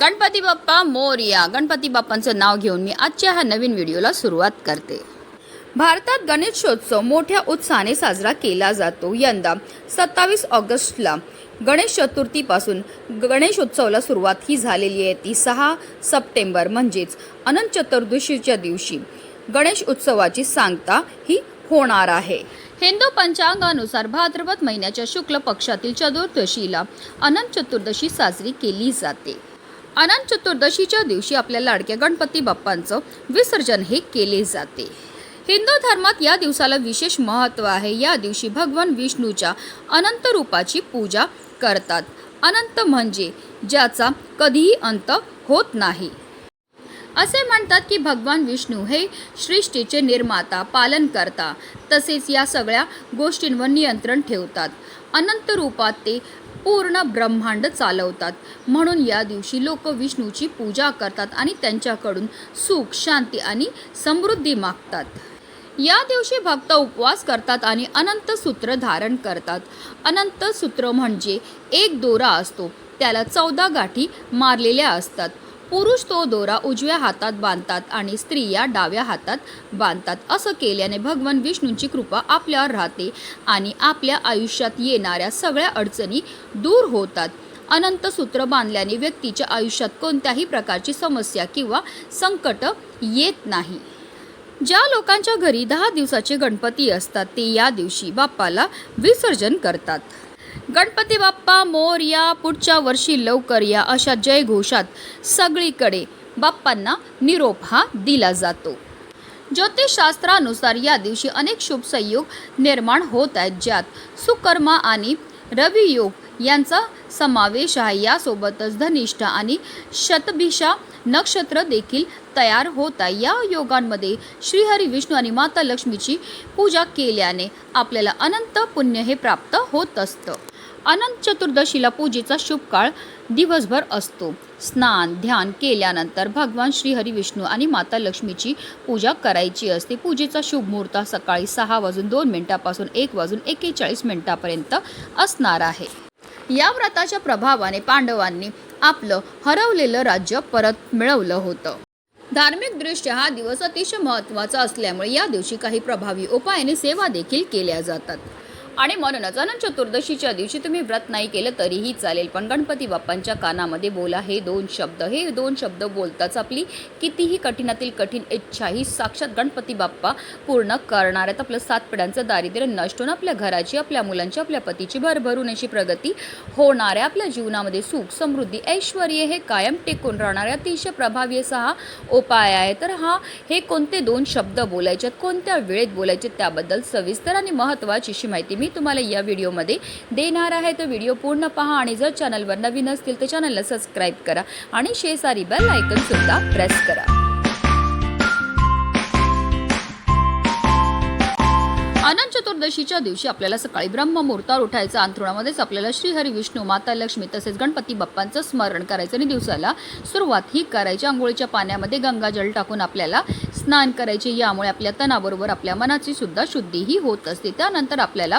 गणपती बाप्पा मोरया. गणपती बाप्पांचं नाव घेऊन मी आजच्या ह्या नवीन व्हिडिओला सुरुवात करते. भारतात गणेशोत्सव मोठ्या उत्साहाने साजरा केला जातो. यंदा सत्तावीस ऑगस्टला गणेश चतुर्थीपासून गणेशोत्सवाला सुरुवात ही झालेली आहे. ती सहा सप्टेंबर म्हणजेच अनंत चतुर्दशीच्या दिवशी गणेश उत्सवाची सांगता ही होणार आहे. हिंदू पंचांगानुसार भाद्रपद महिन्याच्या शुक्ल पक्षातील चतुर्दशीला अनंत चतुर्दशी साजरी केली जाते. अनंत चतुर्दशीच्या दिवशी आपल्या लाडक्या गणपती बाप्पांचं विसर्जन हे केले जाते. हिंदू धर्मात या दिवसाला विशेष महत्त्व आहे. या दिवशी भगवान विष्णूच्या अनंत रूपाची पूजा करतात. अनंत म्हणजे ज्याचा कधीही अंत होत नाही. असे म्हणतात की भगवान विष्णू हे सृष्टीचे निर्माता पालन करता तसेच या सगळ्या गोष्टींवर नियंत्रण ठेवतात. अनंत रूपात ते पूर्ण ब्रह्मांड चालवतात. म्हणून या दिवशी लोक विष्णूची पूजा करतात आणि त्यांच्याकडून सुख शांती आणि समृद्धी मागतात. या दिवशी भक्त उपवास करतात आणि अनंत सूत्र धारण करतात. अनंत सूत्र म्हणजे एक दोरा असतो. त्याला चौदा गाठी मारलेल्या असतात. पुरुष तो दोरा उजव्या हातात बांधतात आणि स्त्रिया डाव्या हातात बांधतात. असं केल्याने भगवान विष्णूंची कृपा आपल्यावर राहते आणि आपल्या आयुष्यात येणाऱ्या सगळ्या अडचणी दूर होतात. अनंत सूत्र बांधल्याने व्यक्तीच्या आयुष्यात कोणत्याही प्रकारची समस्या किंवा संकट येत नाही. ज्या लोकांच्या घरी दहा दिवसाचे गणपती असतात ते या दिवशी बाप्पाला विसर्जन करतात. गणपती बाप्पा मोर या पुढच्या वर्षी लवकर या अशा जयघोषात सगळीकडे बाप्पांना निरोप हा दिला जातो. ज्योतिषशास्त्रानुसार या दिवशी अनेक शुभ संयोग निर्माण होत आहेत ज्यात सुकर्मा आणि रवियोग यांचा समावेश आहे. यासोबतच धनिष्ठा आणि शतभिषा नक्षत्र देखील तयार होत आहे. या योगांमध्ये श्रीहरी विष्णू आणि माता लक्ष्मीची पूजा केल्याने आपल्याला अनंत पुण्य हे प्राप्त होत असतं. अनंत चतुर्दशीला पूजेचा शुभ काळ दिवसभर असतो. स्नान ध्यान केल्यानंतर भगवान श्रीहरी विष्णू आणि माता लक्ष्मीची पूजा करायची असते. पूजेचा शुभ मुहूर्त सकाळी सहा वाजून दोन मिनिटापासून एक वाजून एकेचाळीस मिनिटापर्यंत असणार आहे. या व्रताच्या प्रभावाने पांडवांनी आपलं हरवलेलं राज्य परत मिळवलं होतं. धार्मिकदृष्ट्या हा दिवस अतिशय महत्त्वाचा असल्यामुळे या दिवशी काही प्रभावी उपायाने सेवा देखील केल्या जातात. आणि म्हणूनच अनंत चतुर्दशीच्या दिवशी तुम्ही व्रत नाही केलं तरीही चालेल. पण गणपती बाप्पांच्या कानामध्ये बोला हे दोन शब्द. हे दोन शब्द बोलताच आपली कितीही कठीणातील कठीण इच्छा ही साक्षात गणपती बाप्पा पूर्ण करणार आहेत. आपलं सात पिढ्यांचं दारिद्र्य नष्ट होऊन आपल्या घराची आपल्या मुलांची आपल्या पतीची भरभरून अशी प्रगती होणार आहे. आपल्या जीवनामध्ये सुख समृद्धी ऐश्वर हे कायम टिकून राहणारे अतिशय प्रभावी असा हा उपाय आहे. तर हा हे कोणते दोन शब्द बोलायचे आहेत, कोणत्या वेळेत बोलायचे त्याबद्दल सविस्तर आणि महत्त्वाची अशी माहिती मी तुम्हाला या व्हिडिओमध्ये देणार आहे. तर व्हिडिओ पूर्ण पहा आणि जर चॅनलवर नवीन असतील तर चॅनलला सबस्क्राईब करा आणि शेजारी बेल आयकनसुद्धा प्रेस करा. आनंद चतुर्दशीच्या दिवशी आपल्याला सकाळी ब्रह्म मुहूर्तावर उठायचं. अंथरुणामध्येच आपल्याला श्रीहरी विष्णू माता लक्ष्मी तसेच गणपती बाप्पांचं स्मरण करायचं आणि दिवसाला सुरुवात ही करायची. आंघोळीच्या पाण्यामध्ये गंगाजल टाकून आपल्याला स्नान करायचे. यामुळे आपल्या तणाबरोबर आपल्या मनाची सुद्धा शुद्धीही होत असते. त्यानंतर आपल्याला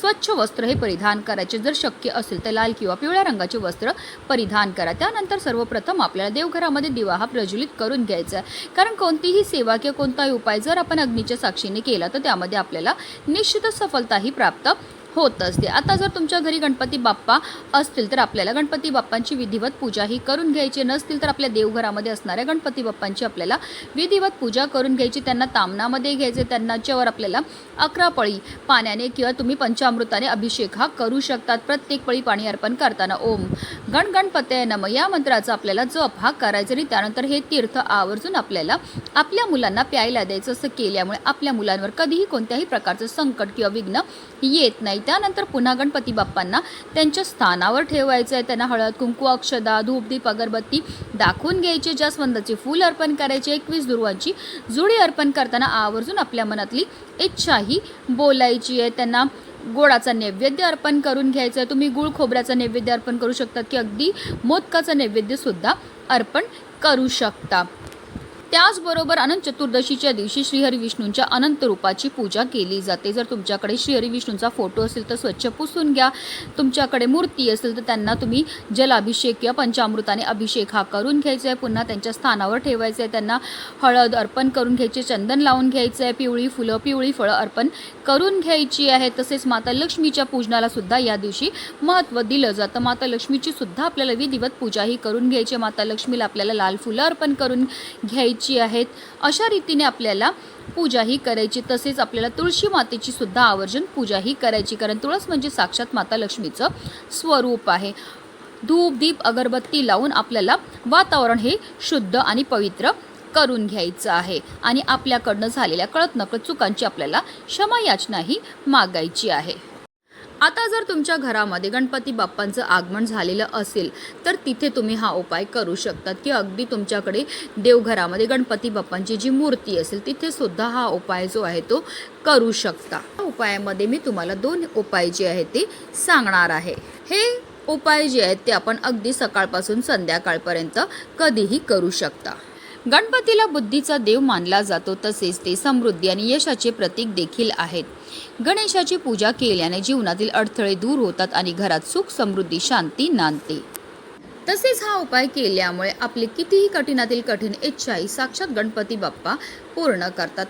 स्वच्छ वस्त्र हे परिधान करायचे. जर शक्य असेल तर लाल किंवा पिवळ्या रंगाचे वस्त्र परिधान करा. त्यानंतर सर्वप्रथम आपल्याला देवघरामध्ये दिवा हा प्रज्वलित करून घ्यायचा आहे. कारण कोणतीही सेवा किंवा कोणताही उपाय जर आपण अग्नीच्या साक्षीने केला तर त्यामध्ये आपल्याला निश्चितच सफलताही प्राप्त होत असते. आता जर तुमच्या घरी गणपती बाप्पा असतील तर आपल्याला गणपती बाप्पांची विधिवत पूजा ही करून घ्यायची नसतील तर आपल्या देवघरामध्ये असणाऱ्या गणपती बाप्पांची आपल्याला विधिवत पूजा करून घ्यायची. त्यांना तामनामध्ये घ्यायचे त्यांनाच्यावर आपल्याला अकरा पळी पाण्याने किंवा तुम्ही पंचामृताने अभिषेक हा करू शकतात. प्रत्येक पळी पाणी अर्पण करताना ओम गण गणपतय नम या मंत्राचा आपल्याला जप हा करायचा आणि त्यानंतर हे तीर्थ आवर्जून आपल्याला आपल्या मुलांना प्यायला द्यायचं असं केल्यामुळे आपल्या मुलांवर कधीही कोणत्याही प्रकारचं संकट किंवा विघ्न येत नाही. त्यानंतर पुन्हा गणपती बाप्पांना त्यांच्या स्थानावर ठेवायचं आहे त्यांना हळद कुंकू अक्षदा धूपदीप अगरबत्ती दाखवून घ्यायचे. जास्वंदाचे फूल अर्पण करायचे. एकवीस दुर्वांची जुडी अर्पण करताना आवर्जून आपल्या मनातली इच्छाही बोलायची आहे. त्यांना गोडाचा नैवेद्य अर्पण करून घ्यायचा आहे तुम्ही गुळ खोबऱ्याचा नैवेद्य अर्पण करू शकता की अगदी मोदकाचा नैवेद्यसुद्धा अर्पण करू शकता. त्याचबरोबर अनंत चतुर्दशीच्या दिवशी श्रीहरी विष्णूंच्या अनंत रूपाची पूजा केली जाते. जर तुमच्याकडे श्रीहरी विष्णूंचा फोटो असेल तर स्वच्छ पुसून घ्या. तुमच्याकडे मूर्ती असेल तर त्यांना तुम्ही जलाभिषेक किंवा पंचामृताने अभिषेक हा करून घ्यायचा आहे पुन्हा त्यांच्या स्थानावर ठेवायचं आहे त्यांना हळद अर्पण करून घ्यायचे चंदन लावून घ्यायचं आहे पिवळी फुलं पिवळी फळं अर्पण करून घ्यायची आहे. तसेच माता लक्ष्मीच्या पूजनाला सुद्धा या दिवशी महत्त्व दिलं जातं. माता लक्ष्मीची सुद्धा आपल्याला विधिवत पूजा ही करून घ्यायची. आहे. माता लक्ष्मीला आपल्याला लाल फुलं अर्पण करून घ्यायची. आहेत. अशा रीतीने आपल्याला पूजा ही करायची तसेच आपल्याला तुळशी मातेची सुद्धा आवर्जन पूजा ही करायची कारण तुळस म्हणजे साक्षात माता लक्ष्मीचं स्वरूप आहे. धूप दीप अगरबत्ती लावून आपल्याला वातावरण हे शुद्ध आणि पवित्र करून घ्यायचं आहे. आणि आपल्याकडनं झालेल्या कळत नकळत चुकांची आपल्याला क्षमा याचनाही मागायची आहे. आता जर तुमच्या घरामध्ये गणपती बाप्पांचं आगमन झालेलं असेल तर तिथे तुम्ही हा उपाय करू शकतात की अगदी तुमच्याकडे देवघरामध्ये गणपती बाप्पांची जी मूर्ती असेल तिथे सुद्धा हा उपाय जो आहे तो करू शकता. या उपायामध्ये मी तुम्हाला दोन उपाय जे आहेत ते सांगणार आहे. हे उपाय जे आहेत ते आपण अगदी सकाळपासून संध्याकाळपर्यंत कधीही करू शकता. गणपतीला बुद्धीचा देव मानला जातो तसेच ते समृद्धी आणि यशाचे प्रतीक देखील आहेत. गणेशाची पूजा केल्याने जीवनातील अडथळे दूर होतात आणि घरात सुख समृद्धी शांती नांदते. तसेच हा उपाय केल्यामुळे आपली कितीही कठीणातील कठीण इच्छाही साक्षात गणपती बाप्पा पूर्ण करतात.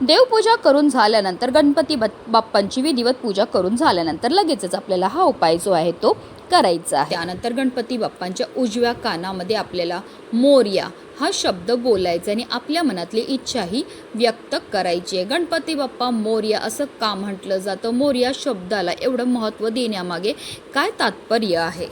देवपूजा करून झाल्यानंतर गणपती बाप्पांची विधिवत पूजा करून झाल्यानंतर लगेचच आपल्याला हा उपाय जो आहे तो करायचा आहे. त्यानंतर गणपती बाप्पांच्या उजव्या कानामध्ये आपल्याला मोर्या हा शब्द बोलायचा आणि आपल्या मनातली इच्छाही व्यक्त करायची आहे. गणपती बाप्पा मोर्या असं का म्हटलं जातं? मोर्या शब्दाला एवढं महत्त्व देण्यामागे काय तात्पर्य आहे?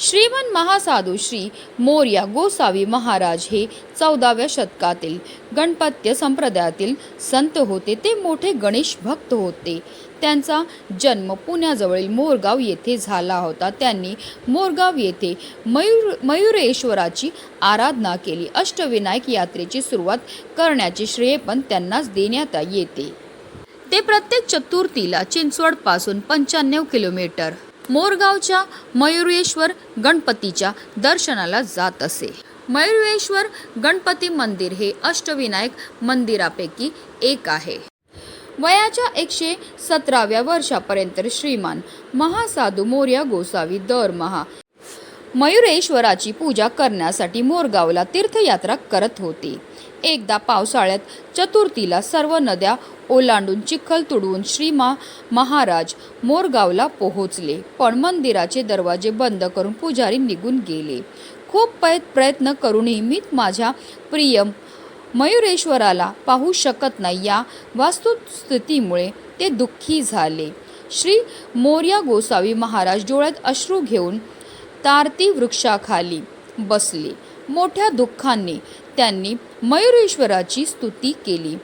श्रीमन महासाधू श्री मोर्या गोसावी महाराज हे चौदाव्या शतकातील गणपत्य संप्रदायातील संत होते. ते मोठे गणेश भक्त होते. त्यांचा जन्म पुण्याजवळील मोरगाव येथे झाला होता. त्यांनी मोरगाव येथे मयूर मयुरेश्वराची आराधना केली. अष्टविनायक यात्रेची सुरुवात करण्याचे श्रेय पण त्यांनाच देण्यात येते. ते प्रत्येक चतुर्थीला चिंचवडपासून पंच्याण्णव किलोमीटर मोरगावच्या मयुरेश्वर गणपतीच्या दर्शनाला जात असे. मयुरेश्वर गणपती मंदिर हे अष्टविनायक मंदिरापैकी एक आहे. वयाच्या एकशे सतराव्या वर्षापर्यंत श्रीमान महासाधू मोर्या गोसावी दरमहा मयुरेश्वराची पूजा करण्यासाठी मोरगावला तीर्थयात्रा करत होते. एकदा पावसाळ्यात चतुर्थीला सर्व नद्या ओलांडून चिखल तुडवून श्रीमा महाराज मोरगावला पोहोचले. पण मंदिराचे दरवाजे बंद करून पुजारी निघून गेले. खूप पै प्रयत्न करूनही मी माझ्या प्रिय मयुरेश्वराला पाहू शकत नाही. या वास्तुस्थितीमुळे ते दुःखी झाले. श्री मोर्या गोसावी महाराज डोळ्यात अश्रू घेऊन तारती वृक्षाखाली बसले. मोठ्या दुःखाने त्यांनी मयुरेश्वराची स्तुती केली.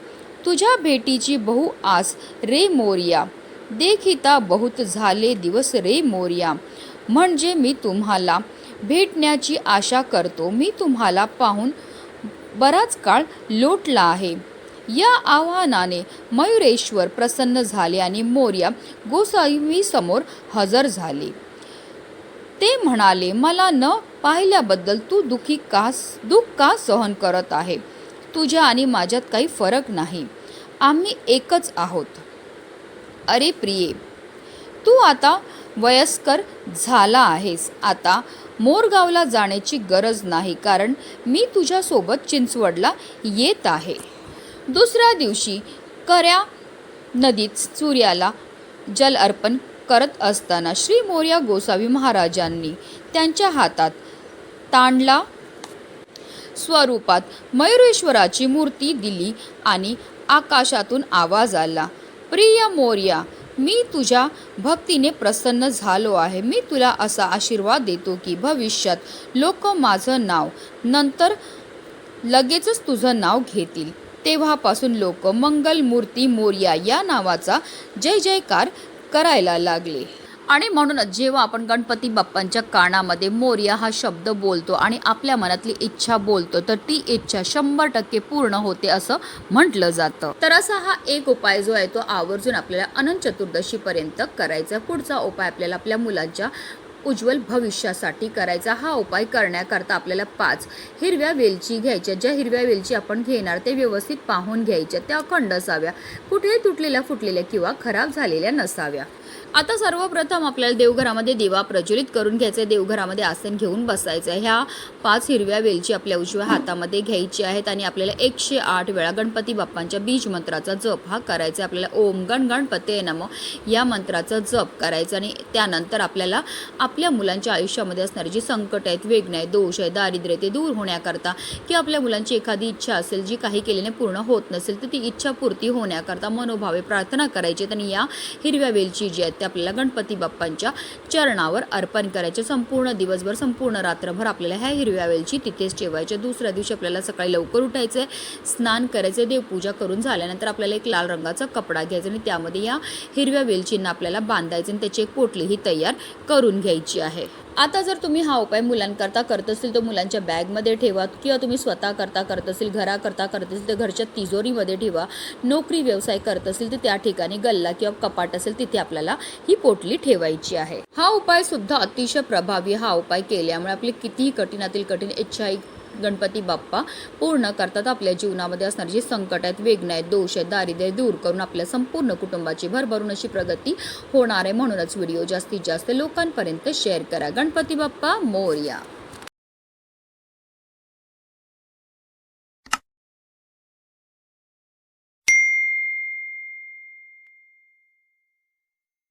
तुझ्या भेटीची बहु आस रे मोर्या. देखिता बहुत झाले दिवस रे मोर्या. म्हणजे मी तुम्हाला भेटण्याची आशा करतो. मी तुम्हाला पाहून बराच काळ लोटला आहे. या आव्हानाने मयुरेश्वर प्रसन्न झाले आणि मोर्या गोसावी समोर हजर झाले. ते म्हणाले मला न पाहिल्याबद्दल तू दुःखी का दुःख का सहन करत आहे? तुझ्या आणि माझ्यात काही फरक नाही. आम्ही एकच आहोत. अरे प्रिये तू आता वयस्कर झाला आहेस. आता मोरगावला जाण्याची गरज नाही कारण मी तुझ्यासोबत चिंचवडला येत आहे. दुसऱ्या दिवशी कऱ्या नदीत सूर्याला जल अर्पण करत असताना श्री मोर्या गोसावी महाराजांनी त्यांच्या हातात तांडला स्वरूपात मयुरेश्वराची मूर्ती दिली आणि आकाशातून आवाज आला प्रिय मोर्या मी तुझ्या भक्तीने प्रसन्न झालो आहे. मी तुला असा आशीर्वाद देतो की भविष्यात लोक माझं नाव नंतर लगेचच तुझं नाव घेतील. तेव्हापासून लोक मंगल मूर्ती मोर्या या नावाचा जय जयकार करायला लागले. आणि म्हणूनच जेव्हा आपण गणपती बाप्पांच्या कानामध्ये मोर्या हा शब्द बोलतो आणि आपल्या मनातली इच्छा बोलतो तर ती इच्छा शंभर टक्के पूर्ण होते असं म्हटलं जातं. तर असा हा एक उपाय जो आहे तो आवर्जून आपल्याला अनंत चतुर्दशीपर्यंत करायचा पुढचा उपाय आपल्याला आपल्या मुलांच्या उज्ज्वल भविष्यासाठी करायचा हा उपाय करण्याकरता आपल्याला पाच हिरव्या वेलची घ्यायच्या. ज्या हिरव्या वेलची आपण घेणार ते व्यवस्थित पाहून घ्यायच्या. त्या अखंड असाव्या. कुठेही तुटलेल्या फुटलेल्या किंवा खराब झालेल्या नसाव्या. आता सर्वप्रथम आपल्याला देवघरामध्ये दिवा प्रज्वलित करून घ्यायचा आहे देवघरामध्ये आसन घेऊन बसायचं आहे ह्या पाच हिरव्या वेलची आपल्या उजव्या हातामध्ये घ्यायची आहेत आणि आपल्याला एकशे आठ वेळा गणपती बाप्पांच्या बीज मंत्राचा जप हा करायचा आहे. आपल्याला ओम गण गणपते नम या मंत्राचा जप करायचा आणि त्यानंतर आपल्याला आपल्या मुलांच्या आयुष्यामध्ये असणारी जी संकट आहेत वेगणे आहेत दोष आहे दारिद्र्य ते दूर होण्याकरता किंवा आपल्या मुलांची एखादी इच्छा असेल जी काही केल्याने पूर्ण होत नसेल तर ती इच्छा पूर्ती होण्याकरता मनोभावे प्रार्थना करायची आहेत आणि या हिरव्या वेलची जी आहेत. ते आपल्याला गणपती बाप्पांच्या चरणावर अर्पण करायचे. संपूर्ण दिवसभर संपूर्ण रात्रभर आपल्याला ह्या हिरव्या वेलची तिथेच ठेवायच्या दुसऱ्या दिवशी आपल्याला सकाळी लवकर उठायचं आहे स्नान करायचं देवपूजा करून झाल्यानंतर आपल्याला एक लाल रंगाचा कपडा घ्यायचा आणि त्यामध्ये या हिरव्या वेलचींना आपल्याला बांधायचं आणि त्याची एक पोटलीही तयार करून घ्यायची आहे. आता जर तुम्ही हा उपाय मुलांकरता करत असेल तर मुलांच्या बॅगमध्ये ठेवा किंवा तुम्ही स्वतः करता करत असेल घराकरता करत असेल तर घरच्या तिजोरीमध्ये ठेवा. नोकरी व्यवसाय करत असेल तर त्या ठिकाणी गल्ला किंवा कपाट असेल तिथे आपल्याला ही पोटली ठेवायची आहे. हा उपाय सुद्धा अतिशय प्रभावी हा उपाय केल्यामुळे आपली कितीही कठीणातील कठीण इच्छा गणपती बाप्पा पूर्ण करतात. आपल्या जीवनामध्ये असणारे जे संकट आहेत वेगणे आहेत दोष आहेत दारिद्र्य दूर करून आपल्या संपूर्ण कुटुंबाची भरभरून अशी प्रगती होणार आहे. म्हणूनच व्हिडिओ जास्तीत जास्त लोकांपर्यंत शेअर करा. गणपती बाप्पा मोर्या.